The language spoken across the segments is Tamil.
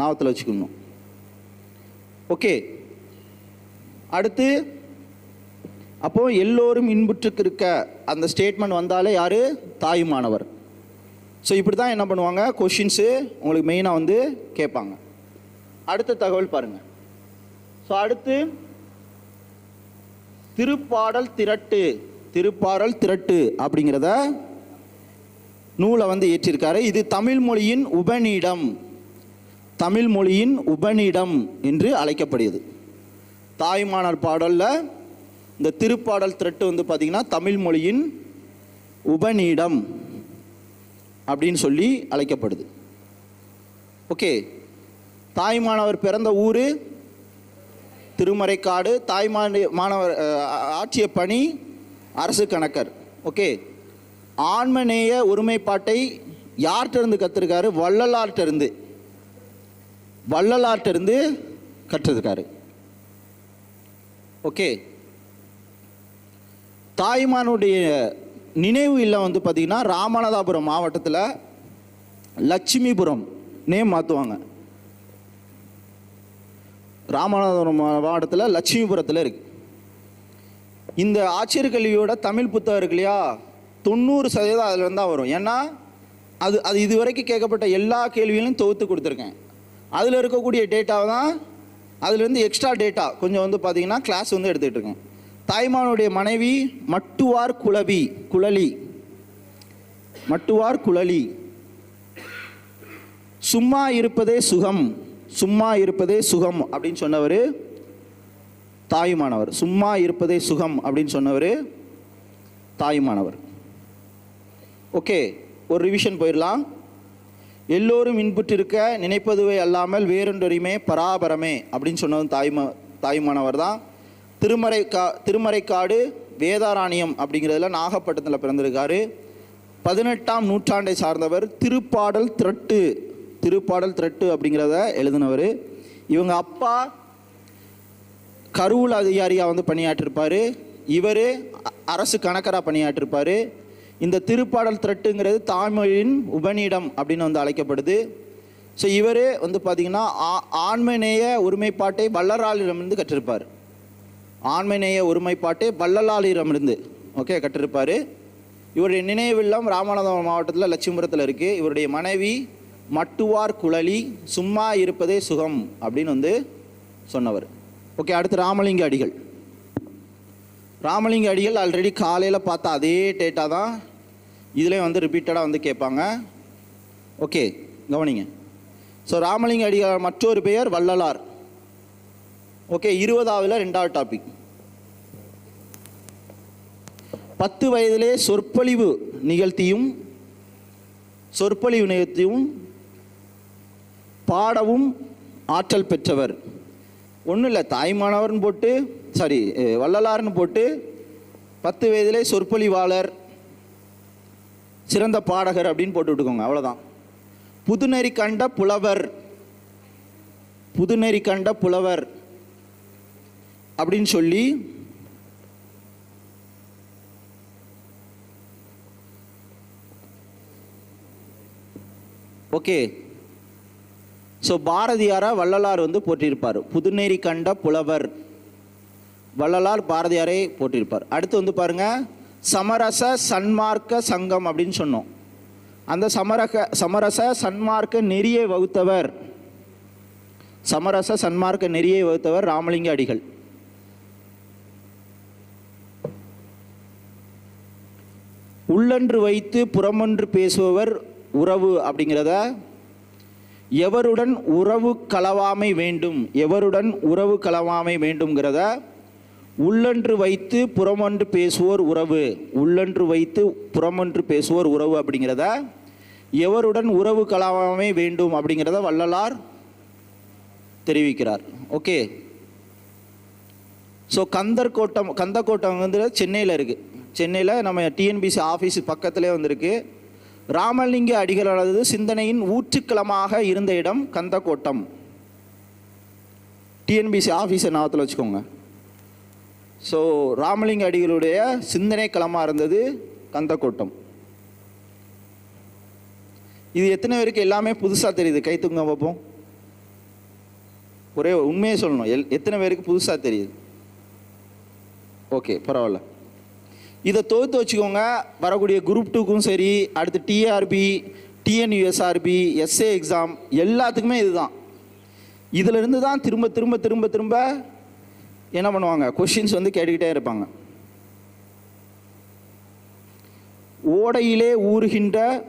ஞாபகத்தில் வச்சுக்கணும். ஓகே அடுத்து அப்போ எல்லோரும் இன்புற்றுக்கு இருக்க அந்த ஸ்டேட்மெண்ட் வந்தாலே யார்? தாயுமானவர். ஸோ இப்படி தான் என்ன பண்ணுவாங்க? கொஷின்ஸு உங்களுக்கு மெயினாக வந்து கேட்பாங்க. அடுத்த தகவல் பாருங்கள் ஸோ அடுத்து திருப்பாடல் திரட்டு திருப்பாடல் திரட்டு அப்படிங்கிறத நூலை வந்து ஏற்றிருக்காரு. இது தமிழ் மொழியின் உபநீடம். தமிழ் மொழியின் உபநிடம் என்று அழைக்கப்படுகிறது. தாய்மானர் பாடலில் இந்த திருப்பாடல் திரட்டு வந்து பார்த்திங்கன்னா தமிழ் மொழியின் உபநீடம் அப்படின்னு சொல்லி அழைக்கப்படுது. ஓகே. தாய்மானவர் பிறந்த ஊர்? திருமறைக்காடு. தாய்மான மாணவர் ஆட்சிய பணி? அரசு கணக்கர். ஓகே. ஆன்மநேய ஒருமைப்பாட்டை யார்கிட்ட இருந்து கற்றுருக்காரு வள்ளலார்கிட்ட இருந்து. வள்ளலார்ட்டிருந்து கற்றுருக்காரு. ஓகே தாய்மானுடைய நினைவு இல்லம் வந்து பார்த்திங்கன்னா ராமநாதபுரம் மாவட்டத்தில் லட்சுமிபுரம் நேம் மாற்றுவாங்க ராமநாதபுரம் மாவட்டத்தில் லட்சுமிபுரத்தில் இருக்கு. இந்த ஆச்சரியக்கல்வியோட தமிழ் புத்தகம் இருக்கு இல்லையா? தொண்ணூறு சதவீதம் அதில் இருந்தால் வரும். ஏன்னா அது அது இது வரைக்கும் கேட்கப்பட்ட எல்லா கேள்விகளையும் தொகுத்து கொடுத்துருக்கேன். அதில் இருக்கக்கூடிய டேட்டாவை தான் அதுலேருந்து எக்ஸ்ட்ரா டேட்டா கொஞ்சம் வந்து பார்த்தீங்கன்னா கிளாஸ் வந்து எடுத்துகிட்டு இருக்கேன் தாய்மானுடைய மனைவி மட்டுவார் குளவி குழலி. மட்டுவார் குழலி. சும்மா இருப்பதே சுகம் சும்மா இருப்பதே சுகம் அப்படின்னு சொன்னவர் தாயுமானவர். சும்மா இருப்பதே சுகம் அப்படின்னு சொன்னவர் தாயுமானவர். ஓகே ஒரு ரிவிஷன் போயிடலாம். எல்லோரும் இன்புற்றிருக்க நினைப்பதுவே அல்லாமல் வேறொன்றொருமே பராபரமே அப்படின்னு சொன்னது தாய்மா தாயுமானவர் தான். திருமறை கா திருமறைக்காடு வேதாராணியம் அப்படிங்கிறதுல நாகப்பட்டினத்தில் பிறந்திருக்காரு. பதினெட்டாம் நூற்றாண்டை சார்ந்தவர் திருப்பாடல் திரட்டு திருப்பாடல் திரட்டு அப்படிங்கிறத எழுதினவர். இவங்க அப்பா கருவூல அதிகாரியாக வந்து பணியாற்றிருப்பார். இவர் அரசு கணக்கராக பணியாற்றிருப்பார். இந்த திருப்பாடல் திரட்டுங்கிறது தாய்மொழியின் உபநீடம் அப்படின்னு வந்து அழைக்கப்படுது. ஸோ இவர் வந்து பார்த்திங்கன்னா ஆ- ஆண்மநேய ஒருமைப்பாட்டை வள்ளலாரிடமிருந்து கற்றிருப்பார். ஆண்மநேய ஒருமைப்பாட்டை வள்ளலாரிடமிருந்து ஓகே கற்றிருப்பார். இவருடைய நினைவில்லம் ராமநாதபுரம் மாவட்டத்தில் லட்சுமிபுரத்தில் இருக்குது இவருடைய மனைவி மட்டுவார் குழலி சும்மா இருப்பதே சுகம் அப்படின்னு வந்து சொன்னவர். ஓகே அடுத்து ராமலிங்க அடிகள். ராமலிங்க அடிகள் ஆல்ரெடி காலையில் பார்த்த அதே டேட்டா தான் இதுலேயும் வந்து ரிப்பீட்டடாக வந்து கேட்பாங்க. ஓகே கவனிங்க. ஸோ ராமலிங்க அடிகள் மற்றொரு பெயர் வள்ளலார். ஓகே இருபதாவதுல ரெண்டாவது டாபிக் பத்து வயதிலே சொற்பொழிவு நிகழ்த்தியும் சொற்பொழிவு நிகழ்த்தியும் பாடவும் ஆற்றல் பெற்றவர். ஒன்றும் இல்லை தாய்மானவர்னு போட்டு சாரி வள்ளலார்னு போட்டு பத்து வயதிலே சொற்பொழிவாளர் சிறந்த பாடகர் அப்படின்னு போட்டு விட்டுக்கோங்க அவ்வளோதான் புதுநெறி கண்ட புலவர் புதுநெறி கண்ட புலவர் அப்படின்னு சொல்லி ஓகே. ஸோ பாரதியாரா வள்ளலார் வந்து போட்டிருப்பார் புதுநெறி கண்ட புலவர். வள்ளலார் பாரதியாரை போட்டிருப்பார். அடுத்து வந்து பாருங்க சமரச சன்மார்க்க சங்கம் அப்படின்னு சொன்னோம். அந்த சமரக சமரச சன்மார்க்க நெறியை வகுத்தவர் சமரச சன்மார்க்க நெறியை வகுத்தவர் ராமலிங்க அடிகள். உள்ளன்று வைத்து புறமொன்று பேசுபவர் உறவு அப்படிங்கிறத எவருடன் உறவு கலவாமை வேண்டும் எவருடன் உறவு கலவாமை வேண்டும்ங்கிறத உள்ளன்று வைத்து புறமன்று பேசுவோர் உறவு. உள்ளன்று வைத்து புறமன்று பேசுவோர் உறவு அப்படிங்கிறத எவருடன் உறவு கலாமே வேண்டும் அப்படிங்கிறத வள்ளலார் தெரிவிக்கிறார். ஓகே. ஸோ கந்தர் கோட்டம் கந்த கோட்டம் வந்து சென்னையில் இருக்குது சென்னையில் நம்ம டிஎன்பிசி ஆஃபீஸ் பக்கத்திலே வந்திருக்கு. ராமலிங்க அடிகளானது சிந்தனையின் ஊற்றுக்கிழமாக இருந்த இடம் கந்தக்கோட்டம் டிஎன்பிசி ஆஃபீஸை ஞாபகத்தில் வச்சுக்கோங்க. ஸோ ராமலிங்க அடிகளுடைய சிந்தனை களமாக இருந்தது கந்தக்கோட்டம். இது எத்தனை பேருக்கு எல்லாமே புதுசாக தெரியுது? கை தூங்க பார்ப்போம் ஒரே உண்மையை சொல்லணும். எல் எத்தனை பேருக்கு புதுசாக தெரியுது? ஓகே பரவாயில்ல. இதை தொகுத்து வச்சுக்கோங்க. வரக்கூடிய குரூப் டூக்கும் சரி அடுத்து டிஆர்பி டிஎன்யூஎஸ்ஆர்பி எஸ்ஏ எக்ஸாம் எல்லாத்துக்குமே இதுதான். இதிலிருந்து தான் திரும்ப திரும்ப திரும்ப திரும்ப என்ன பண்ணுவாங்க? கொஷின்ஸ் வந்து கேட்டுக்கிட்டே இருப்பாங்க. ஓடையிலே ஊறுகின்ற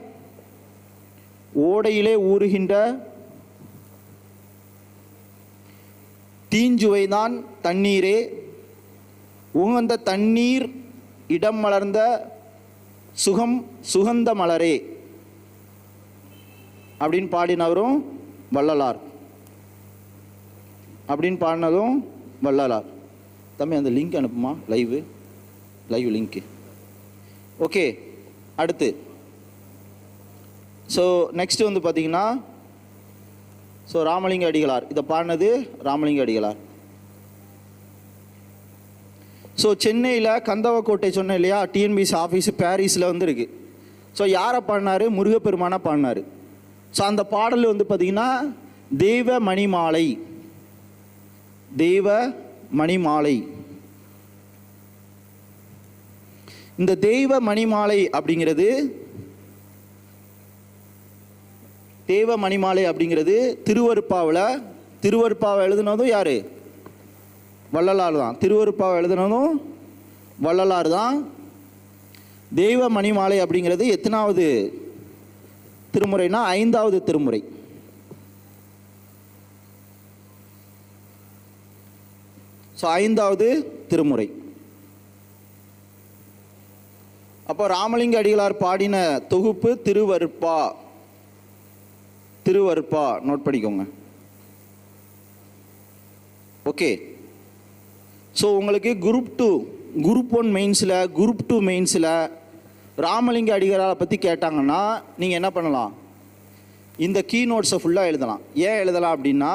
ஓடையிலே ஊறுகின்ற தீஞ்சுவைதான் தண்ணீரே. உகந்த தண்ணீர் இடம் மலர்ந்த சுகம் சுகந்த மலரே. அப்படின்னு பாடினவரும் வள்ளலார். அப்படின்னு பாடினதும் வள்ளலார் தம்பி அந்த லிங்க் அனுப்புமா? லைவு லைவ் லிங்க்கு ஓகே அடுத்து. ஸோ நெக்ஸ்ட் வந்து பார்த்தீங்கன்னா ஸோ ராமலிங்க அடிகளார். இதை பாடினது ராமலிங்க அடிகளார். ஸோ சென்னையில் கந்தவக்கோட்டை சொன்னேன் இல்லையா? டிஎன்பிசி ஆஃபீஸ் பாரிஸில் வந்து இருக்கு ஸோ யாரை பாடினாரு? முருகப்பெருமானை பாடினாரு. ஸோ அந்த பாடல் வந்து பார்த்திங்கன்னா தெய்வ மணிமாலை தெய்வ மணிமாலை. இந்த தெய்வ மணிமாலை அப்படிங்கிறது தெய்வ மணிமாலை அப்படிங்கிறது திருவருப்பாவில் திருவருப்பாவை எழுதுனதும் யாரு? வள்ளலார் தான். திருவருப்பாவை எழுதுனதும் வள்ளலார் தான். தெய்வ மணிமாலை அப்படிங்கிறது எத்தனாவது திருமுறைனா ஐந்தாவது திருமுறை. ஸோ ஐந்தாவது திருமுறை. அப்போ ராமலிங்க அடிகளார் பாடின தொகுப்பு திருவருப்பா திருவருப்பா நோட் பண்ணிக்கோங்க ஓகே. ஸோ உங்களுக்கு குரூப் டூ குரூப் ஒன் மெயின்ஸில் குரூப் டூ மெயின்ஸில் ராமலிங்க அடிகளாரை பற்றி கேட்டாங்கன்னா நீங்கள் என்ன பண்ணலாம்? இந்த கீ நோட்ஸை ஃபுல்லாக எழுதலாம். ஏன் எழுதலாம் அப்படின்னா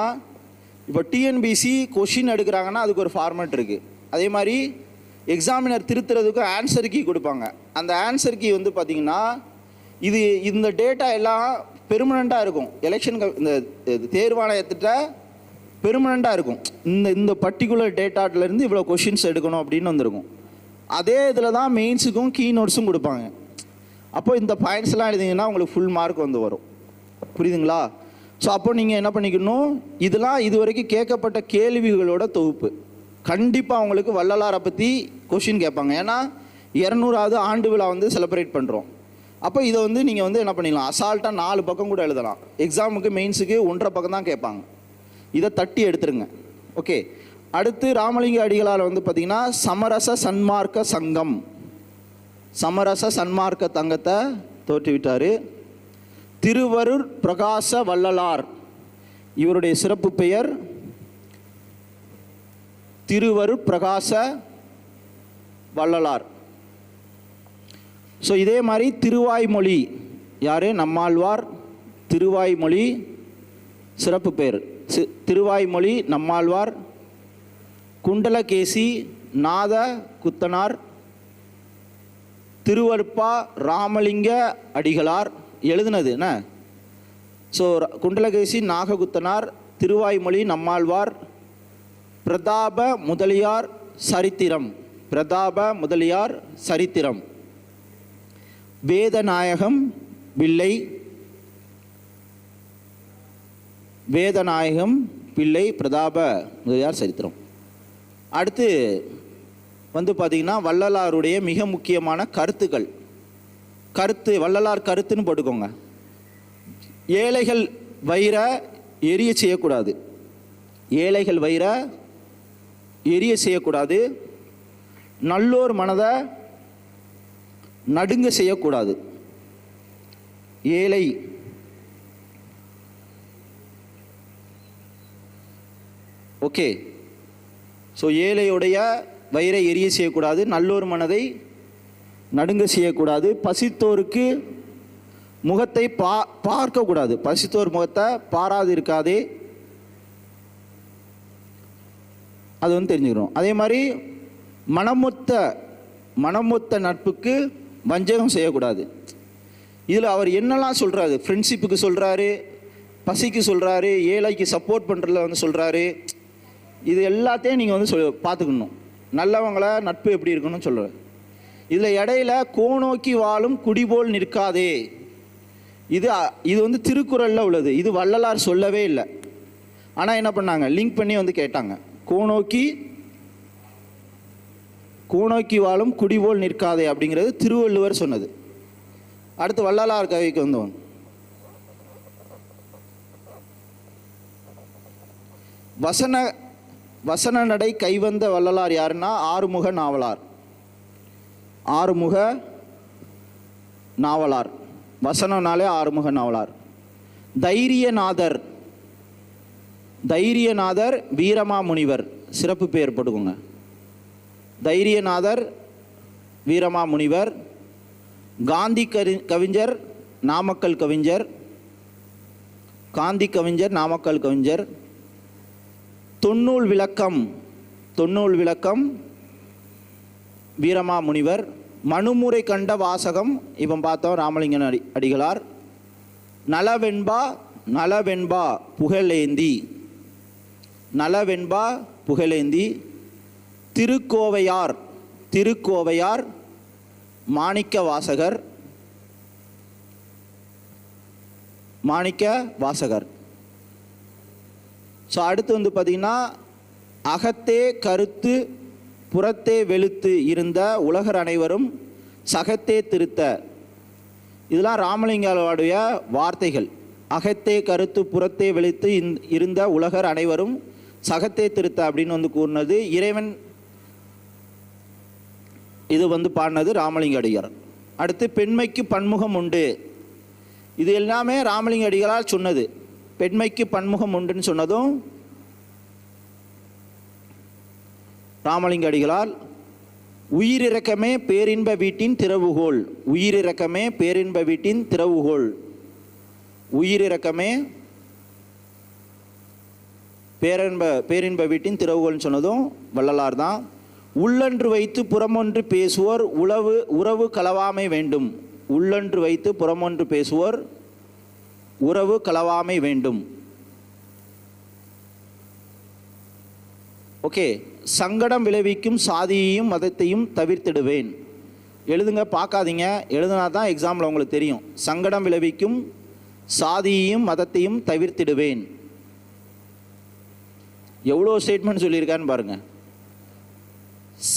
இப்போ டிஎன்பிசி கொஷின் எடுக்கிறாங்கன்னா அதுக்கு ஒரு ஃபார்மேட் இருக்குது அதே மாதிரி எக்ஸாமினர் திருத்துறதுக்கும் ஆன்சர் கீ கொடுப்பாங்க. அந்த ஆன்சர் கீ வந்து பார்த்தீங்கன்னா இது இந்த டேட்டா எல்லாம் பெர்மனண்ட்டாக இருக்கும். எலெக்ஷன் இந்த இது தேர்வாணையத்திட்ட பெர்மனண்ட்டாக இருக்கும். இந்த இந்த பர்டிகுலர் டேட்டாட்டிலேருந்து இவ்வளோ கொஷின்ஸ் எடுக்கணும் அப்படின்னு வந்திருக்கும். அதே இதில் தான் மெயின்ஸுக்கும் கீ நோட்ஸும் கொடுப்பாங்க. அப்போ இந்த பாயிண்ட்ஸ்லாம் எழுதிங்கன்னா உங்களுக்கு ஃபுல் மார்க் வந்து வரும். புரியுதுங்களா? ஸோ அப்போ நீங்கள் என்ன பண்ணிக்கணும்? இதெல்லாம் இது வரைக்கும் கேட்கப்பட்ட கேள்விகளோட தொகுப்பு. கண்டிப்பாக அவங்களுக்கு வள்ளலாரை பற்றி கொஷின் கேட்பாங்க. ஏன்னா இரநூறாவது ஆண்டு விழா வந்து செலிப்ரேட் பண்ணுறோம் அப்போ இதை வந்து நீங்கள் வந்து என்ன பண்ணிடலாம்? அசால்ட்டாக நாலு பக்கம் கூட எழுதலாம். எக்ஸாமுக்கு மெயின்ஸுக்கு ஒன்றரை பக்கம் தான் கேட்பாங்க. இதை தட்டி எடுத்துருங்க. ஓகே அடுத்து ராமலிங்க அடிகளால் வந்து பார்த்தீங்கன்னா சமரச சன்மார்க்க சங்கம். சமரச சன்மார்க்க தங்கத்தை தோற்றுவிட்டார். திருவருட் பிரகாச வள்ளலார். இவருடைய சிறப்பு பெயர் திருவருட் பிரகாச வள்ளலார். ஸோ இதே மாதிரி திருவாய்மொழி யார்? நம்மாழ்வார் திருவாய்மொழி சிறப்பு பெயர். திருவாய்மொழி நம்மாழ்வார் குண்டலகேசி நாத குத்தனார் திருவருப்பா ராமலிங்க அடிகளார். எழுதுனது என்ன? ஸோ ர- குண்டலகேசி நாககுத்தனார் திருவாய்மொழி நம்மாழ்வார் பிரதாப முதலியார் சரித்திரம். பிரதாப முதலியார் சரித்திரம். வேதநாயகம் பிள்ளை வேதநாயகம் பிள்ளை பிரதாப முதலியார் சரித்திரம். அடுத்து வந்து பார்த்திங்கன்னா வள்ளலாருடைய மிக முக்கியமான கருத்துக்கள். கருத்து வள்ளலார் கருத்துன்னு போட்டுக்கோங்க. ஏழைகள் வயிற எரிய செய்யக்கூடாது. ஏழைகள் வயிற எரிய செய்யக்கூடாது. நல்லோர் மனதை நடுங்க செய்யக்கூடாது. ஏழை ஓகே. ஸோ ஏழையுடைய வயிறை எரிய செய்யக்கூடாது. நல்லோர் மனதை நடுங்க செய்யக்கூடாது. பசித்தோருக்கு முகத்தை பா பார்க்கக்கூடாது. பசித்தோர் முகத்தை பாராது இருக்காதே அது வந்து தெரிஞ்சுக்கிறோம். அதே மாதிரி மனமொத்த மனமொத்த நட்புக்கு வஞ்சகம் செய்யக்கூடாது. இதில் அவர் என்னெல்லாம் சொல்கிறாரு ஃப்ரெண்ட்ஷிப்புக்கு சொல்கிறாரு பசிக்கு சொல்கிறாரு ஏழைக்கு சப்போர்ட் பண்ணுறதுல வந்து சொல்கிறாரு இது எல்லாத்தையும் நீங்கள் வந்து சொல் பார்த்துக்கணும். நல்லவங்கள நட்பு எப்படி இருக்கணும்னு சொல்கிறார் இதில் இடையில கோநோக்கி வாழும் குடிபோல் நிற்காதே. இது இது வந்து திருக்குறளில் உள்ளது. இது வள்ளலார் சொல்லவே இல்லை. ஆனால் என்ன பண்ணாங்க? லிங்க் பண்ணி வந்து கேட்டாங்க. கோநோக்கி கோநோக்கி வாழும் குடிபோல் நிற்காதே அப்படிங்கிறது திருவள்ளுவர் சொன்னது. அடுத்து வள்ளலார் கவிக்கு வந்தோம். வசன வசன நடை கைவந்த வள்ளலார் யாருன்னா? ஆறுமுக நாவலார். ஆறுமுக நாவலார். வசனம்னாலே ஆறுமுக நாவலார். தைரியநாதர். தைரியநாதர் வீரமா முனிவர் சிறப்பு பெயர் போட்டுக்கோங்க. தைரியநாதர் வீரமா முனிவர் காந்தி கரி கவிஞர் நாமக்கல் கவிஞர். காந்தி கவிஞர் நாமக்கல் கவிஞர். தொன்னூல் விளக்கம். தொன்னூல் விளக்கம். வீரமா முனிவர் மனுமுறை கண்ட வாசகம் இவன் பார்த்தோம் ராமலிங்கன் அடி அடிகளார். நலவெண்பா நலவெண்பா புகழேந்தி. நலவெண்பா புகழேந்தி. திருக்கோவையார் திருக்கோவையார் மாணிக்க வாசகர். மாணிக்க வாசகர். ஸோ அடுத்து வந்து பார்த்திங்கன்னா அகத்தே கருத்து புறத்தே வெளுத்து இருந்த உலகர் அனைவரும் சகத்தே திருத்த. இதெல்லாம் ராமலிங்காவுடைய வார்த்தைகள். அகத்தே கருத்து புறத்தே வெளுத்து இருந்த உலகர் அனைவரும் சகத்தே திருத்த அப்படின்னு வந்து கூறினது இறைவன். இது வந்து பாடினது ராமலிங்க அடிகார் அடுத்து பெண்மைக்கு பன்முகம் உண்டு. இது எல்லாமே ராமலிங்க அடிகளால் சொன்னது. பெண்மைக்கு பன்முகம் உண்டுன்னு சொன்னதும் ராமலிங்க அடிகளால் உயிரிறக்கமே பேரின்ப வீட்டின் திறவுகோள். உயிரிறக்கமே பேரின்ப வீட்டின் திறவுகோள். உயிரிறக்கமே பேரன்ப பேரின்ப வீட்டின் திறவுகோல்னு சொன்னதும் வள்ளலார் தான். உள்ளன்று வைத்து புறமொன்று பேசுவோர் உளவு உறவு கலவாமை வேண்டும். உள்ளன்று வைத்து புறமொன்று பேசுவோர் உறவு களவாமை வேண்டும். ஓகே. சங்கடம் விளைவிக்கும் சாதியையும் மதத்தையும் தவிர்த்திடுவேன். எழுதுங்க பார்க்காதீங்க. எழுதுனா தான் எக்ஸாமில் உங்களுக்கு தெரியும். சங்கடம் விளைவிக்கும் சாதியையும் மதத்தையும் தவிர்த்திடுவேன். எவ்வளோ ஸ்டேட்மெண்ட் சொல்லியிருக்கான்னு பாருங்க.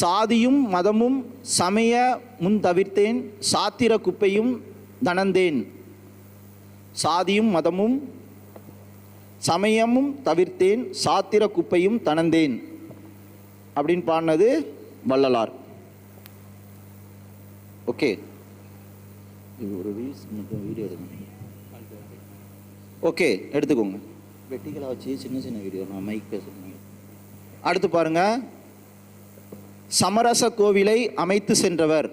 சாதியும் மதமும் சமய முன் தவிர்த்தேன் சாத்திர குப்பையும் தனந்தேன் சாதியும் மதமும் சமயமும் தவிர்த்தேன் சாத்திர குப்பையும் தனந்தேன். அப்படின்னு பாடினது வள்ளலார். ஓகே இது ஒரு ரீல்ஸ் மட்டும் வீடியோ எடுக்கணும் ஓகே எடுத்துக்கோங்க. வெட்டிகளாக வச்சு சின்ன சின்ன வீடியோ நான் மைக் பேசுகிறேன் அடுத்து பாருங்க. சமரச கோவிலை அமைத்து சென்றவர்.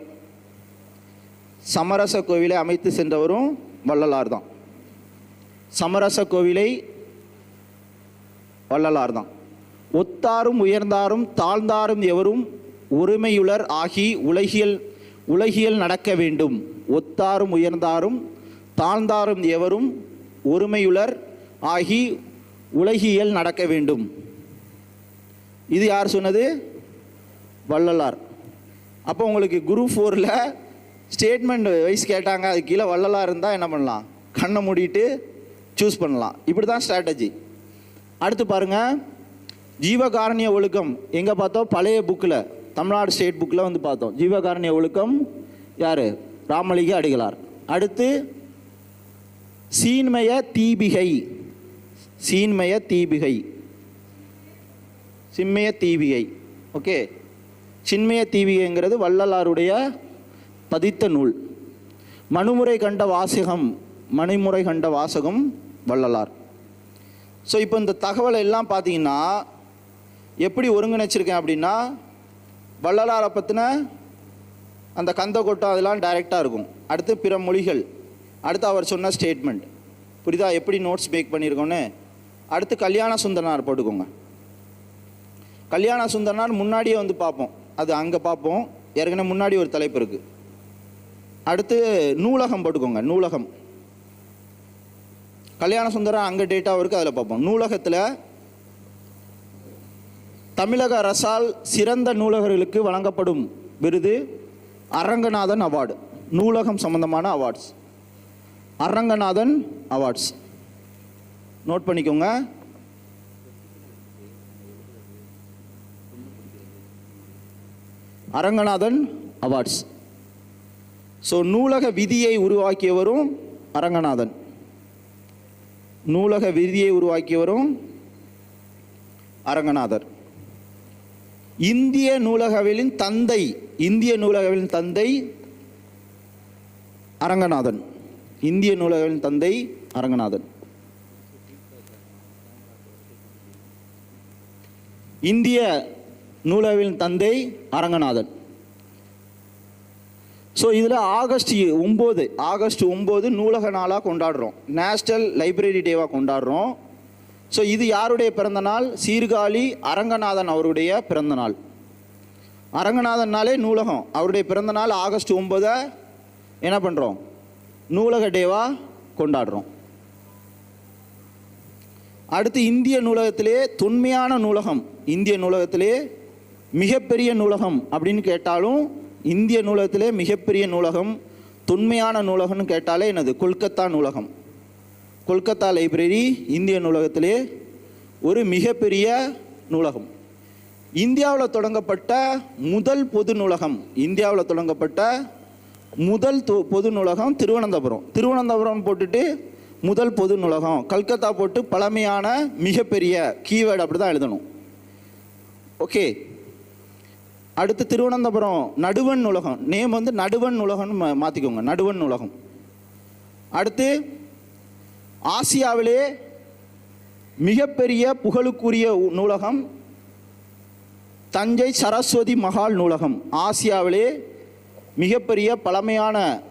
சமரச கோவிலை அமைத்து சென்றவரும் வள்ளலார் தான். சமரச கோவிலை வள்ளலார் தான். ஒத்தாரும் உயர்ந்தாரும் தாழ்ந்தாரும் எவரும் ஒருமையுளர் ஆகி உலகியல் உலகியல் நடக்க வேண்டும். ஒத்தாரும் உயர்ந்தாரும் தாழ்ந்தாரும் எவரும் ஒருமையுளர் ஆகி உலகியல் நடக்க வேண்டும். இது யார் சொன்னது? வள்ளலார். அப்போ உங்களுக்கு குரூப் ஃபோரில் ஸ்டேட்மெண்ட் வைஸ் கேட்டாங்க அது கீழே வள்ளலார் இருந்தால் என்ன பண்ணலாம்? கண்ணை மூடிட்டு சூஸ் பண்ணலாம். இப்படி தான் ஸ்ட்ராட்டஜி அடுத்து பாருங்கள் ஜீவகாரணிய ஒழுக்கம். எங்கே பார்த்தோம்? பழைய புக்கில் தமிழ்நாடு ஸ்டேட் புக்கில் வந்து பார்த்தோம். ஜீவகாரணிய ஒழுக்கம் யார்? ராமலிங்க அடிகளார். அடுத்து சீன்மய தீபிகை. சீன்மய தீபிகை. சின்மய தீபிகை. ஓகே. சின்மய தீபிகைங்கிறது வள்ளலாருடைய பதித்த நூல். மனுமுறை கண்ட வாசகம் மணிமுறை கண்ட வாசகம் வள்ளலார். ஸோ இப்போ இந்த தகவலை எல்லாம் பார்த்தீங்கன்னா எப்படி ஒருங்கிணைச்சிருக்கேன் அப்படின்னா வள்ளலாரை பற்றின அந்த கந்த கொட்டம் அதெல்லாம் டைரெக்டாக இருக்கும். அடுத்து பிற மொழிகள். அடுத்து அவர் சொன்ன ஸ்டேட்மெண்ட் புரியுதா? எப்படி நோட்ஸ் மேக் பண்ணியிருக்கோன்னு அடுத்து கல்யாண சுந்தரனார் போட்டுக்கோங்க. கல்யாண சுந்தரனார் முன்னாடியே வந்து பார்ப்போம். அது அங்கே பார்ப்போம். ஏற்கனவே முன்னாடி ஒரு தலைப்பு இருக்குது அடுத்து நூலகம் போட்டுக்கோங்க. நூலகம். கல்யாண சுந்தரம் அங்கே டேட்டாவும் இருக்குது அதில் பார்ப்போம். நூலகத்தில் தமிழக அரசால் சிறந்த நூலகர்களுக்கு வழங்கப்படும் விருது அரங்கநாதன் அவார்டு நூலகம் சம்பந்தமான அவார்ட்ஸ். அரங்கநாதன் அவார்ட்ஸ். நோட் பண்ணிக்கோங்க. அரங்கநாதன் அவார்ட்ஸ். ஸோ நூலக விதியை உருவாக்கியவரும் அரங்கநாதன். நூலக விதியை உருவாக்கியவரும் அரங்கநாதர். இந்திய நூலகவியலின் தந்தை இந்திய நூலகவியலின் தந்தை அரங்கநாதன். இந்திய நூலகவியலின் தந்தை அரங்கநாதன். இந்திய நூலகவியலின் தந்தை அரங்கநாதன். ஸோ இதில் ஆகஸ்ட் ஒம்பது ஆகஸ்ட் ஒம்பது நூலக நாளாக கொண்டாடுறோம். நேஷ்னல் லைப்ரரி டேவாக கொண்டாடுறோம். ஸோ இது யாருடைய பிறந்த நாள்? சீர்காழி அரங்கநாதன் அவருடைய பிறந்த நாள். அரங்கநாதன்னாலே நூலகம். அவருடைய பிறந்த நாள் ஆகஸ்ட் ஒம்பதை என்ன பண்ணுறோம் நூலக டேவாக கொண்டாடுறோம். அடுத்து இந்திய நூலகத்திலே தொன்மையான நூலகம். இந்திய நூலகத்திலே மிகப்பெரிய நூலகம் அப்படின்னு கேட்டாலும் இந்திய நூலகத்திலே மிகப்பெரிய நூலகம் தொன்மையான நூலகம்னு கேட்டாலே எனது கொல்கத்தா நூலகம். கொல்கத்தா லைப்ரரி இந்திய நூலகத்திலே ஒரு மிகப்பெரிய நூலகம். இந்தியாவில் தொடங்கப்பட்ட முதல் பொது நூலகம் இந்தியாவில் தொடங்கப்பட்ட முதல் தொ- பொது நூலகம் திருவனந்தபுரம். திருவனந்தபுரம் போட்டுட்டு முதல் பொது நூலகம். கல்கத்தா போட்டு பழமையான மிகப்பெரிய கீவேர்டு அப்படி தான் எழுதணும். ஓகே. அடுத்து திருவனந்தபுரம் நடுவன் நூலகம். நேம் வந்து நடுவன் நூலகம்னு மா- மாற்றிக்கோங்க நடுவன் நூலகம். அடுத்து ஆசியாவிலே மிகப்பெரிய புகழுக்குரிய நூலகம் தஞ்சை சரஸ்வதி மகால் நூலகம். ஆசியாவிலே மிகப்பெரிய பழமையான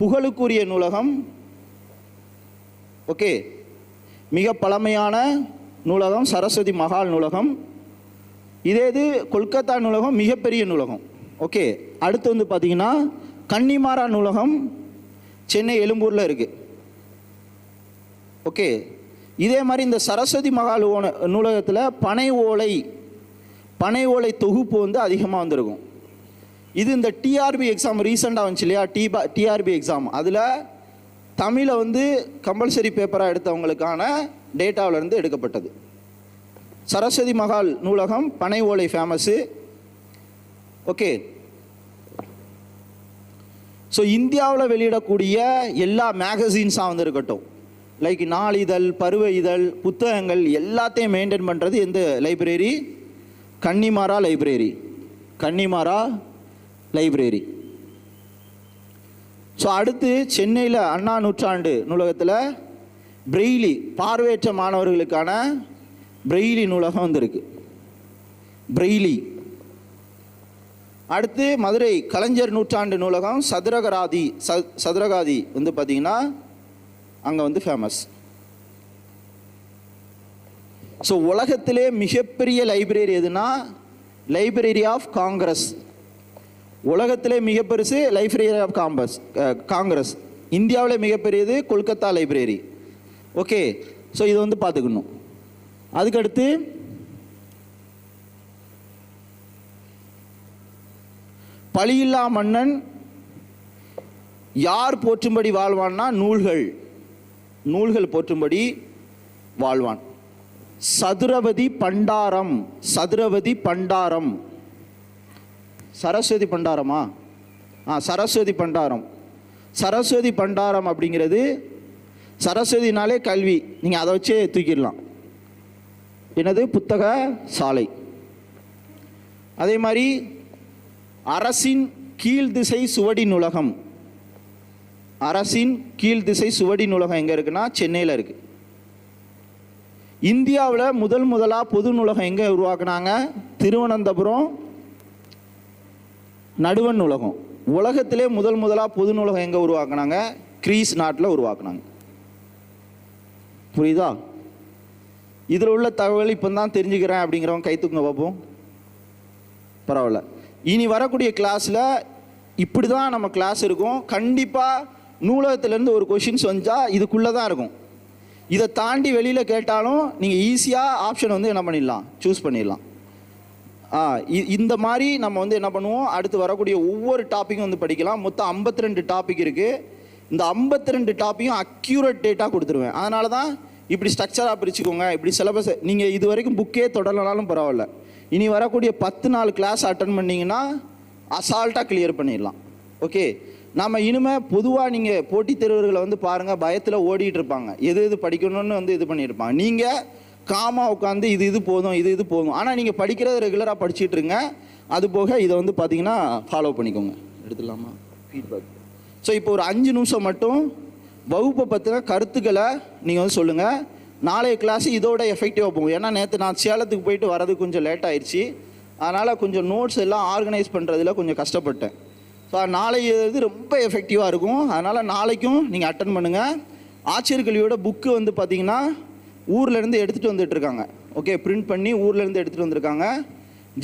புகழுக்குரிய நூலகம். ஓகே. மிக பழமையான நூலகம் சரஸ்வதி மகால் நூலகம். இதே இது கொல்கத்தா நூலகம் மிகப்பெரிய நூலகம். ஓகே. அடுத்து வந்து பார்த்தீங்கன்னா கன்னிமாரா நூலகம் சென்னை எழும்பூரில் இருக்குது ஓகே. இதே மாதிரி இந்த சரஸ்வதி மகால் ஓன- நூலகத்தில் பனை ஓலை பனை ஓலை தொகுப்பு வந்து அதிகமாக வந்திருக்கும். இது இந்த டிஆர்பி எக்ஸாம் ரீசெண்டாக வந்துச்சு இல்லையா? டிபா டிஆர்பி எக்ஸாம் அதில் தமிழை வந்து கம்பல்சரி பேப்பராக எடுத்தவங்களுக்கான டேட்டாவிலேருந்து எடுக்கப்பட்டது. சரஸ்வதி மகால் நூலகம் பனை ஓலை ஃபேமஸ்ஸு ஓகே. ஸோ இந்தியாவில் வெளியிடக்கூடிய எல்லா மேகசின்ஸாக வந்து இருக்கட்டும். லைக் நாளிதழ் பருவ இதழ் புத்தகங்கள் எல்லாத்தையும் மெயின்டைன் பண்ணுறது எந்த library Connemara library Connemara library so அடுத்து சென்னையில் அண்ணா நூற்றாண்டு நூலகத்தில் பிரெய்லி பார்வையற்ற மாணவர்களுக்கான பிரெய்லி நூலகம் வந்திருக்கு. பிரெய்லி. அடுத்து மதுரை கலைஞர் நூற்றாண்டு நூலகம் சதுரகராதி ச சதுரகாதி வந்து பார்த்தீங்கன்னா அங்கே வந்து ஃபேமஸ் ஸோ உலகத்திலே மிகப்பெரிய லைப்ரரி எதுனா? லைப்ரரி ஆஃப் காங்கிரஸ் உலகத்திலே மிக பெருசு லைப்ரரி ஆஃப் காம்பஸ் காங்கிரஸ் இந்தியாவில் மிகப்பெரியது கொல்கத்தா லைப்ரரி ஓகே ஸோ இதை வந்து பார்த்துக்கணும். அதுக்கடுத்து பழியில்லா மன்னன் யார் போற்றும்படி வாழ்வான்னா நூல்கள். நூல்கள் போற்றும்படி வாழ்வான். சதுரவதி பண்டாரம் சதுரவதி பண்டாரம். சரஸ்வதி பண்டாரமா? ஆ சரஸ்வதி பண்டாரம். சரஸ்வதி பண்டாரம் அப்படிங்கிறது சரஸ்வதினாலே கல்வி. நீங்கள் அதை வச்சே தூக்கிடலாம். என்னது? புத்தக சாலை. அதே மாதிரி அரசின் கீழ் திசை சுவடி நூலகம். அரசின் கீழ் திசை சுவடி நூலகம் எங்கே இருக்குன்னா சென்னையில் இருக்குது இந்தியாவில் முதல் முதலாக பொது நூலகம் எங்கே உருவாக்குனாங்க? திருவனந்தபுரம் நடுவன் நூலகம் உலகத்திலே முதல் முதலாக பொது நூலகம் எங்கே உருவாக்குனாங்க? கிரீஸ் நாட்டில் உருவாக்குனாங்க. புரியுதா? இதில் உள்ள தகவல் இப்போ தான் தெரிஞ்சுக்கிறேன் அப்படிங்கிறவங்க கைத்துக்குங்க பார்ப்போம் பரவாயில்ல. இனி வரக்கூடிய கிளாஸில் இப்படி தான் நம்ம கிளாஸ் இருக்கும். கண்டிப்பாக நூலகத்திலேருந்து ஒரு கொஷின்ஸ் வந்தால் இதுக்குள்ளே தான் இருக்கும். இதை தாண்டி வெளியில் கேட்டாலும் நீங்கள் ஈஸியாக ஆப்ஷன் வந்து என்ன பண்ணிடலாம்? சூஸ் பண்ணிடலாம். ஆ இ- இந்த மாதிரி நம்ம வந்து என்ன பண்ணுவோம்? அடுத்து வரக்கூடிய ஒவ்வொரு டாப்பிக்கும் வந்து படிக்கலாம். மொத்தம் 52 ரெண்டு டாபிக் இருக்குது இந்த 52 ரெண்டு டாப்பிக்கும் அக்யூரேட் டேட்டாக கொடுத்துருவேன். அதனால தான் இப்படி ஸ்ட்ரக்சராக பிரிச்சுக்கோங்க. இப்படி சிலபஸ் நீங்கள் இது வரைக்கும் புக்கே தொடரலனாலும் பரவாயில்ல. இனி வரக்கூடிய பத்து நாள் கிளாஸ் அட்டன் பண்ணிங்கன்னா அசால்ட்டாக கிளியர் பண்ணிடலாம். ஓகே நம்ம இனிமே பொதுவாக நீங்கள் போட்டித் தேர்வர்களை வந்து பாருங்கள் பயத்தில் ஓடிட்டு இருப்பாங்க. எது எது படிக்கணும்னு வந்து இது பண்ணியிருப்பாங்க. நீங்கள் காமாக உட்காந்து இது இது போதும் இது இது போதும். ஆனால் நீங்கள் படிக்கிறத ரெகுலராக படிச்சுட்டு இருங்க. அது போக இதை வந்து பார்த்தீங்கன்னா ஃபாலோ பண்ணிக்கோங்க. எடுத்துடலாமா? ஃபீட்பேக் ஸோ இப்போ ஒரு அஞ்சு நிமிஷம் மட்டும் வகுப்பை பற்றின கருத்துக்களை நீங்கள் வந்து சொல்லுங்கள் நாளைய கிளாஸ் இதோட எஃபெக்டிவாக போகும். ஏன்னா நேற்று நான் சேலத்துக்கு போயிட்டு வரது கொஞ்சம் லேட் ஆயிடுச்சு. அதனால் கொஞ்சம் நோட்ஸ் எல்லாம் ஆர்கனைஸ் பண்ணுறதுல கொஞ்சம் கஷ்டப்பட்டேன். ஸோ நாளைய இது ரொம்ப எஃபெக்டிவாக இருக்கும். அதனால் நாளைக்கும் நீங்கள் அட்டன் பண்ணுங்கள் ஆட்சியர் கல்வியோட புக்கு வந்து பார்த்தீங்கன்னா ஊர்லேருந்து எடுத்துகிட்டு வந்துட்டுருக்காங்க ஓகே பிரிண்ட் பண்ணி ஊர்லேருந்து எடுத்துகிட்டு வந்திருக்காங்க.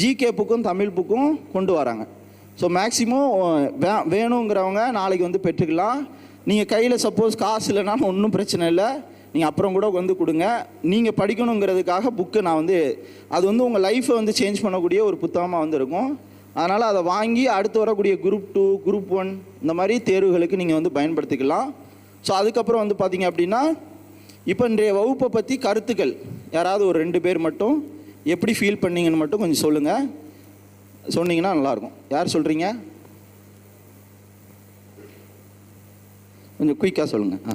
ஜிகே புக்கும் தமிழ் புக்கும் கொண்டு வராங்க. ஸோ மேக்ஸிமம் வே வேணுங்கிறவங்க நாளைக்கு வந்து பெற்றுக்கலாம். நீங்கள் கையில் சப்போஸ் காசு இல்லைனாலும் ஒன்றும் பிரச்சனை இல்லை. நீங்கள் அப்புறம் கூட வந்து கொடுங்க. நீங்கள் படிக்கணுங்கிறதுக்காக புக்கு நான் வந்து அது வந்து உங்கள் லைஃப்பை வந்து சேஞ்ச் பண்ணக்கூடிய ஒரு புத்தகமாக வந்து இருக்கும். அதனால் அதை வாங்கி அடுத்து வரக்கூடிய குரூப் டூ குரூப் ஒன் இந்த மாதிரி தேர்வுகளுக்கு நீங்கள் வந்து பயன்படுத்திக்கலாம். ஸோ அதுக்கப்புறம் வந்து பார்த்தீங்க அப்படின்னா இப்போ இன்றைய வகுப்பை பற்றி கருத்துக்கள். யாராவது ஒரு ரெண்டு பேர் மட்டும் எப்படி ஃபீல் பண்ணீங்கன்னு மட்டும் கொஞ்சம் சொல்லுங்கள் சொன்னீங்கன்னா நல்லாயிருக்கும். யார் சொல்கிறீங்க கொஞ்சம் குயிக்காக சொல்லுங்கள் ஆ.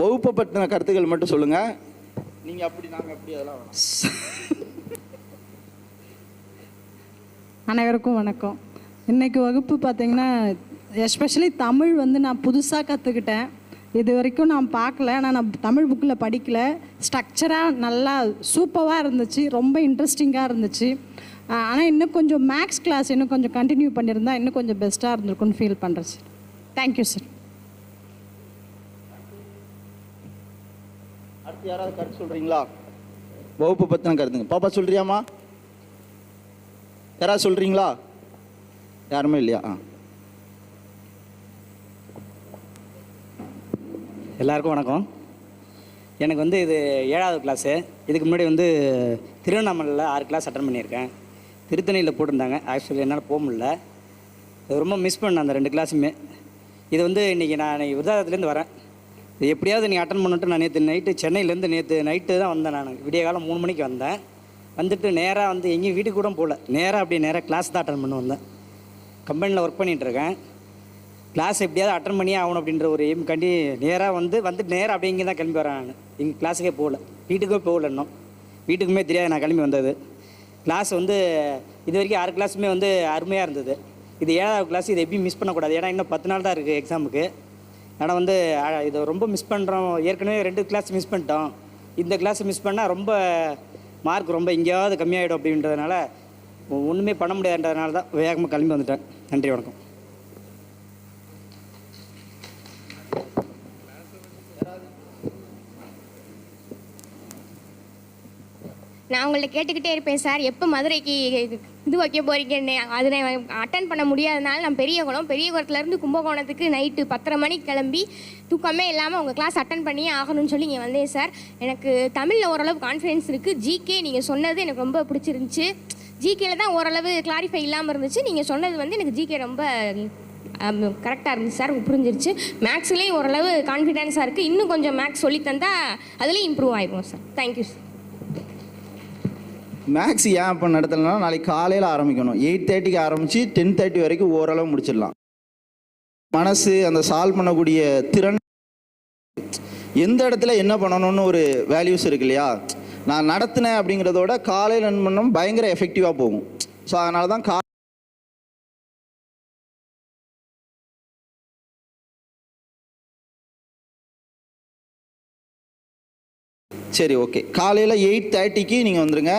வகுப்பை பற்றின கருத்துக்கள் மட்டும் சொல்லுங்கள் நீங்கள் அப்படி நாங்கள் அப்படி அதெல்லாம் அனைவருக்கும் வணக்கம். இன்னைக்கு வகுப்பு பார்த்திங்கன்னா எஸ்பெஷலி தமிழ் வந்து நான் புதுசாக கற்றுக்கிட்டேன் இது வரைக்கும் நான் பார்க்கல. ஆனால் நான் தமிழ் புக்கில் படிக்கல. ஸ்ட்ரக்சராக நல்லா சூப்பராக இருந்துச்சு. ரொம்ப இன்ட்ரெஸ்டிங்காக இருந்துச்சு. ஆனால் இன்னும் கொஞ்சம் மேக்ஸ் கிளாஸ் இன்னும் கொஞ்சம் கண்டினியூ பண்ணியிருந்தா இன்னும் கொஞ்சம் பெஸ்ட்டாக இருந்திருக்கும்னு ஃபீல் பண்ணுறேன் சார் தேங்க்யூ சார் அடுத்து யாராவது கருத்து சொல்கிறீங்களா வகுப்பு பற்றின கருத்துங்க. பாப்பா சொல்கிறியாம்மா யாராவது சொல்கிறீங்களா யாருமே இல்லையா? ஆ. எல்லாருக்கும் வணக்கம். எனக்கு வந்து இது ஏழாவது கிளாஸு இதுக்கு முன்னாடி வந்து திருவண்ணாமலையில் ஆறு கிளாஸ் அட்டன் பண்ணியிருக்கேன். திருத்தணியில் போட்டிருந்தாங்க. ஆக்சுவலி என்னால் போக முடில ரொம்ப மிஸ் பண்ணேன் அந்த ரெண்டு கிளாஸுமே இது வந்து இன்றைக்கி நான் விருதாலயத்துலேருந்து வரேன். இது எப்படியாவது நீ அட்டன் பண்ணிட்டு நான் நேற்று நைட்டு சென்னையிலேருந்து நேற்று நைட்டு தான் வந்தேன் நான். விடிய காலம் மூணு மணிக்கு வந்தேன். வந்துட்டு நேராக வந்து எங்கேயும் வீட்டுக்கு கூட போகல. நேராக அப்படியே நேராக கிளாஸ் தான் அட்டன் பண்ண வந்தேன். கம்பெனியில் ஒர்க் பண்ணிகிட்ருக்கேன் கிளாஸ் எப்படியாவது அட்டன் பண்ணியே ஆகணும் அப்படின்ற ஒரு எய்ம் கண்டி நேராக வந்து வந்துட்டு நேராக அப்படியே இங்கே தான் கிளம்பி வரேன் நான். எங்கள் கிளாஸுக்கே போகல. வீட்டுக்கே போகல இன்னும். வீட்டுக்குமே தெரியாது நான் கிளம்பி வந்தது. கிளாஸ் வந்து இது வரைக்கும் ஆறு கிளாஸுமே வந்து அருமையாக இருந்தது. இது ஏழாவது கிளாஸ் இதை எப்பயும் மிஸ் பண்ணக்கூடாது. ஏன்னா இன்னும் பத்து நாள் தான் இருக்குது எக்ஸாமுக்கு ஆனால் வந்து இதை ரொம்ப மிஸ் பண்ணுறோம் ஏற்கனவே ரெண்டு கிளாஸ் மிஸ் பண்ணிட்டோம். இந்த கிளாஸ் மிஸ் பண்ணால் ரொம்ப மார்க் ரொம்ப எங்கேயாவது கம்மியாயிடும் அப்படின்றதுனால ஒன்றுமே பண்ண முடியாதுன்றதுனால தான் வேகமாக கிளம்பி வந்துட்டேன். நன்றி வணக்கம். நான் உங்கள்ட்ட கேட்டுக்கிட்டே இருப்பேன் சார் எப்போ மதுரைக்கு இது வைக்க போகிறீங்கன்னு அது நான் அட்டன் பண்ண முடியாதனால நான் பெரியகோளம் பெரிய குளத்துலேருந்து கும்பகோணத்துக்கு நைட்டு பத்தரை மணிக்கு கிளம்பி தூக்கமே இல்லாமல் உங்கள் கிளாஸ் அட்டன் பண்ணியே ஆகணும்னு சொல்லி இங்கே வந்தேன் சார். எனக்கு தமிழில் ஓரளவு கான்ஃபிடன்ஸ் இருக்குது ஜிகே நீங்கள் சொன்னது எனக்கு ரொம்ப பிடிச்சிருந்துச்சு. ஜிகேல தான் ஓரளவு கிளாரிஃபை இல்லாமல் இருந்துச்சு. நீங்கள் சொன்னது வந்து எனக்கு ஜிகே ரொம்ப கரெக்டாக இருந்துச்சு சார். புரிஞ்சிருச்சு. மேக்ஸ்லேயும் ஓரளவு கான்ஃபிடென்ஸாக இருக்குது இன்னும் கொஞ்சம் மேக்ஸ் சொல்லி தந்தால் அதுலேயும் இம்ப்ரூவ் ஆகிடும் சார். தேங்க்யூ சார் மேக்ஸ் ஏன் இப்போ நடத்தலைன்னா நாளைக்கு காலையில் ஆரம்பிக்கணும். எயிட் தேர்ட்டிக்கு ஆரம்பித்து டென் தேர்ட்டி வரைக்கும் ஓரளவு முடிச்சிடலாம். மனசு அந்த சால்வ் பண்ணக்கூடிய திறன். எந்த இடத்துல என்ன பண்ணணும்னு ஒரு வேல்யூஸ் இருக்கு இல்லையா? நான் நடத்தினேன் அப்படிங்கிறதோட காலையில் ரன் பண்ணோம் பயங்கர எஃபெக்டிவாக போகும். ஸோ அதனால தான் கா சரி ஓகே காலையில் எயிட் தேர்ட்டிக்கு நீங்கள் வந்துருங்க.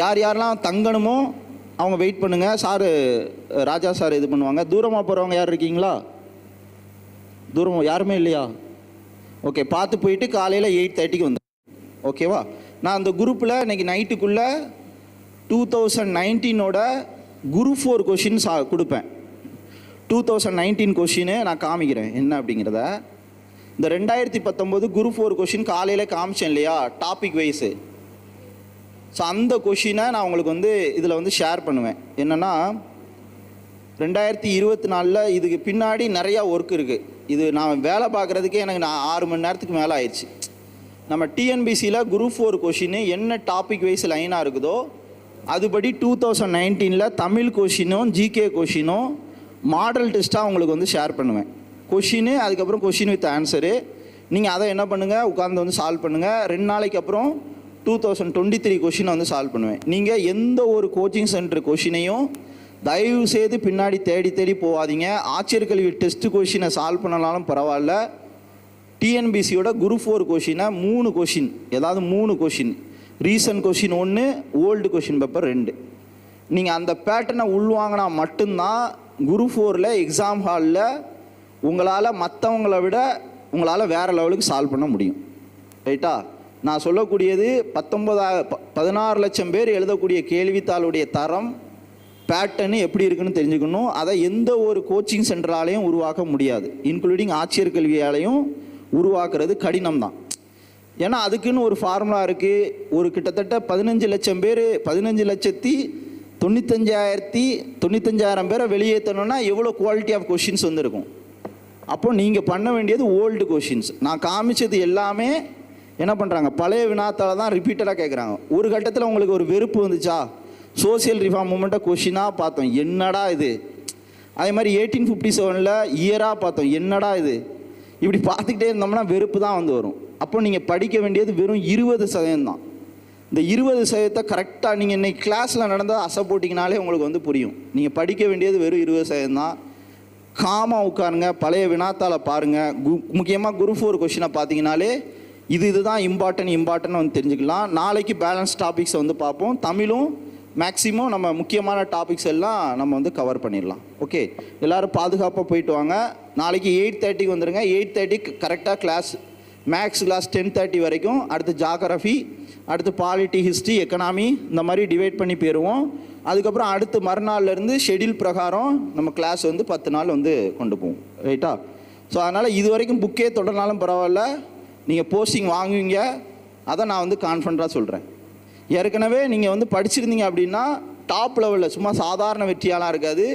யார் யாரெல்லாம் தங்கணுமோ அவங்க வெயிட் பண்ணுங்கள் சாரு ராஜா சார் இது பண்ணுவாங்க. தூரமாக போகிறவங்க யார் இருக்கீங்களா? தூரம் யாருமே இல்லையா? ஓகே பார்த்து போயிட்டு காலையில் எயிட் தேர்ட்டிக்கு வந்து ஓகேவா நான் அந்த குரூப்பில் இன்னைக்கு நைட்டுக்குள்ளே டூ தௌசண்ட் நைன்டீனோட குரூப் ஃபோர் கொஷின் சா கொடுப்பேன். டூ தௌசண்ட் நைன்டீன் கொஷினு நான் காமிக்கிறேன். என்ன அப்படிங்கிறத? இந்த ரெண்டாயிரத்தி பத்தொம்போது குரூப் ஃபோர் கொஷின் காலையில் காமிச்சேன் இல்லையா? டாபிக் வைஸு ஸோ அந்த கொஷினை நான் உங்களுக்கு வந்து இதில் வந்து ஷேர் பண்ணுவேன். என்னென்னா ரெண்டாயிரத்தி இருபத்தி நாலில் இதுக்கு பின்னாடி நிறையா ஒர்க் இருக்குது இது நான் வேலை பார்க்குறதுக்கே எனக்கு நான் ஆறு மணி நேரத்துக்கு மேலே ஆயிடுச்சு. நம்ம டிஎன்பிசியில் குரூப் ஃபோர் கொஷின் என்ன டாபிக் வைஸ் லைனாக இருக்குதோ அதுபடி டூ தௌசண்ட் நைன்டீனில் தமிழ் கொஷினும் ஜிகே கொஷினும் மாடல் டெஸ்ட்டாக உங்களுக்கு வந்து ஷேர் பண்ணுவேன். கொஷினு அதுக்கப்புறம் கொஷின் வித் ஆன்சரு நீங்கள் அதை என்ன பண்ணுங்கள் உட்காந்து வந்து சால்வ் பண்ணுங்கள் ரெண்டு நாளைக்கு அப்புறம் டூ தௌசண்ட் டுவெண்ட்டி த்ரீ கொஷினை வந்து சால்வ் பண்ணுவேன். நீங்கள் எந்த ஒரு கோச்சிங் சென்டர் கொஷினையும் தயவு செய்து பின்னாடி தேடி தேடி போகாதீங்க. ஆட்சியர் கல்வி டெஸ்ட் கொஷினை சால்வ் பண்ணனாலும் பரவாயில்ல. டிஎன்பிசியோட குரூப் ஃபோர் கொஷினை மூணு கொஷின் ஏதாவது மூணு கொஷின் ரீசன்ட் கொஷின் ஒன்று ஓல்டு கொஷின் பேப்பர் ரெண்டு. நீங்கள் அந்த பேட்டர்னை உள்வாங்கினா மட்டும்தான் குரூப் ஃபோரில் எக்ஸாம் ஹாலில் உங்களால் மற்றவங்கள விட உங்களால் வேறு லெவலுக்கு சால்வ் பண்ண முடியும். ரைட்டா நான் சொல்லக்கூடியது பத்தொன்பதா ப- பதினாறு லட்சம் பேர் எழுதக்கூடிய கேள்வித்தாளுடைய தரம் பேட்டர்னு எப்படி இருக்குன்னு தெரிஞ்சுக்கணும். அதை எந்த ஒரு கோச்சிங் சென்டராலையும் உருவாக்க முடியாது. இன்க்ளூடிங் ஆட்சியர் கல்வியாலையும் உருவாக்குறது கடினம் தான் ஏன்னா அதுக்குன்னு ஒரு ஃபார்முலா இருக்குது ஒரு கிட்டத்தட்ட பதினஞ்சு லட்சம் பேர் பதினஞ்சு லட்சத்தி தொண்ணூத்தஞ்சாயிரத்தி தொண்ணூத்தஞ்சாயிரம் பேரை வெளியேற்றணும்னா எவ்வளோ குவாலிட்டி ஆஃப் கொஷின்ஸ் வந்திருக்கும். அப்போ நீங்கள் பண்ண வேண்டியது ஓல்டு கொஷின்ஸ் நான் காமிச்சது எல்லாமே என்ன பண்ணுறாங்க பழைய வினாத்தால் தான் ரிப்பீட்டடாக கேட்குறாங்க ஒரு கட்டத்தில் உங்களுக்கு ஒரு வெறுப்பு வந்துச்சா? சோசியல் ரிஃபார்ம் மூமெண்ட்டை கொஷினாக பார்த்தோம். என்னடா இது? அதே மாதிரி எயிட்டீன் ஃபிஃப்டி செவனில் இயராக பார்த்தோம். என்னடா இது? இப்படி பார்த்துக்கிட்டே இருந்தோம்னா வெறுப்பு தான் வந்து வரும். அப்போ நீங்கள் படிக்க வேண்டியது வெறும் இருபது சதவீதம் தான். இந்த இருபது சதவீதத்தை கரெக்டாக நீங்கள் இன்றைக்கி கிளாஸில் நடந்தால் அசை போட்டிங்கனாலே உங்களுக்கு வந்து புரியும். நீங்கள் படிக்க வேண்டியது வெறும் இருபது சதவீதம் தான். காமாக உட்காருங்க. பழைய வினாத்தால் பாருங்கள் கு முக்கியமாக குரூப் ஃபோர் கொஷினை பார்த்தீங்கனாலே இது இதுதான் இம்பார்ட்டன்ட் இம்பார்ட்டன் வந்து தெரிஞ்சுக்கலாம். நாளைக்கு பேலன்ஸ் டாபிக்ஸை வந்து பார்ப்போம். தமிழும் மேக்ஸிமம் நம்ம முக்கியமான டாபிக்ஸ் எல்லாம் நம்ம வந்து கவர் பண்ணிடலாம். ஓகே எல்லாரும் பாதுகாப்பாக போயிட்டு வாங்க. நாளைக்கு எயிட் தேர்ட்டிக்கு வந்துடுங்க எயிட் தேர்ட்டிக்கு கரெக்டாக class maths class ten thirty வரைக்கும். அடுத்து ஜாகிரஃபி அடுத்து பாலிட்டி ஹிஸ்ட்ரி எக்கனாமி இந்த மாதிரி டிவைட் பண்ணி போயிடுவோம் அதுக்கப்புறம் அடுத்து மறுநாள்லேருந்து ஷெடியூல் பிரகாரம் நம்ம கிளாஸ் வந்து பத்து நாள் வந்து கொண்டு போவோம். ரைட்டா ஸோ அதனால் இது வரைக்கும் புக்கே தொடர்னாலும் பரவாயில்ல. நீங்கள் போஸ்டிங் வாங்குவீங்க. அதை நான் வந்து கான்ஃபிடண்ட்டாக சொல்கிறேன் ஏற்கனவே நீங்கள் வந்து படிச்சிருந்தீங்க அப்படின்னா டாப் லெவலில் சும்மா சாதாரண வெற்றியாலாம் இருக்காது.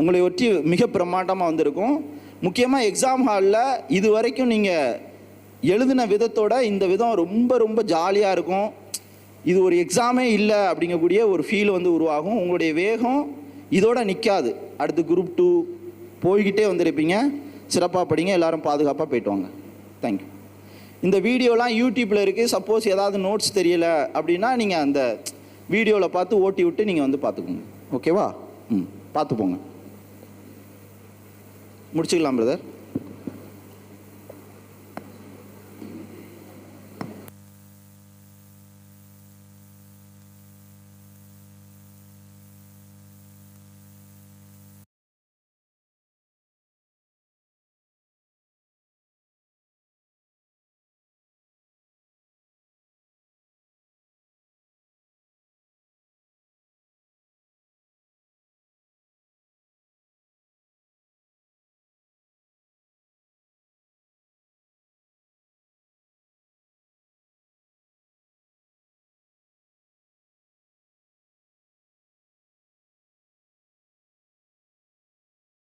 உங்களை ஒட்டி மிக பிரம்மாண்டமாக வந்திருக்கும். முக்கியமாக எக்ஸாம் ஹாலில் இது வரைக்கும் நீங்கள் எழுதின விதத்தோட இந்த விதம் ரொம்ப ரொம்ப ஜாலியாக இருக்கும். இது ஒரு எக்ஸாமே இல்லை அப்படிங்கக்கூடிய ஒரு ஃபீல் வந்து உருவாகும். உங்களுடைய வேகம் இதோட நிற்காது அடுத்து குரூப் டூ போய்கிட்டே வந்திருப்பீங்க. சிறப்பாக படிங்க. எல்லாரும் பாதுகாப்பாக போயிட்டு வாங்க. தேங்க்யூ இந்த வீடியோலாம் யூடியூப்பில் இருக்குது சப்போஸ் ஏதாவது நோட்ஸ் தெரியல அப்படின்னா நீங்கள் அந்த வீடியோவில் பார்த்து ஓட்டி விட்டு நீங்கள் வந்து பார்த்துக்கோங்க. ஓகேவா ம் பார்த்து போங்க முடிச்சுக்கலாம் பிரதர்